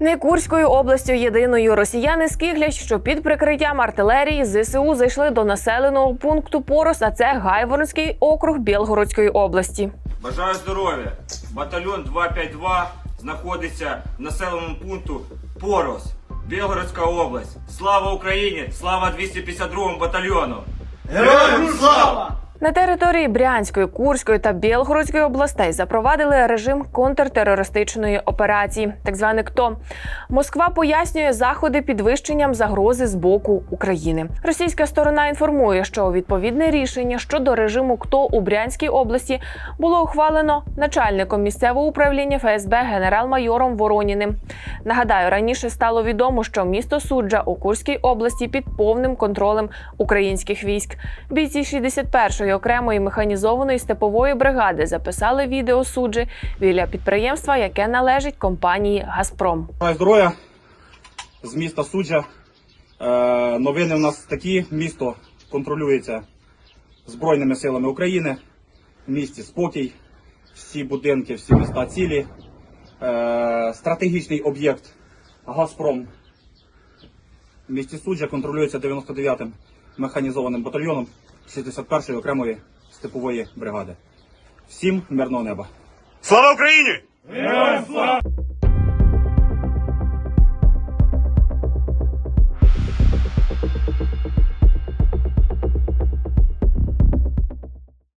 Не Курською областю єдиною росіяни скиглять, що під прикриттям артилерії ЗСУ зайшли до населеного пункту Порос, а це Гайворонський округ Білгородської області. Бажаю здоров'я. Батальйон 252 знаходиться в населеному пункту Порос, Білгородська область. Слава Україні! Слава 252 батальйону! Героям слава! На території Брянської, Курської та Білгородської областей запровадили режим контртерористичної операції, так званий КТО. Москва пояснює заходи підвищенням загрози з боку України. Російська сторона інформує, що відповідне рішення щодо режиму КТО у Брянській області було ухвалено начальником місцевого управління ФСБ генерал-майором Вороніним. Нагадаю, раніше стало відомо, що місто Суджа у Курській області під повним контролем українських військ. Бійці 61-ї окремої механізованої степової бригади записали відео суджі біля підприємства, яке належить компанії Газпром. Здоров'я з міста Суджа. Е, новини в нас такі. Місто контролюється Збройними силами України. В місті спокій, всі будинки, всі міста цілі. Е, стратегічний об'єкт Газпром в місті Суджа контролюється 99-м механізованим батальйоном 61-ї окремої степової бригади. Всім мирного неба! Слава Україні! Героям слава!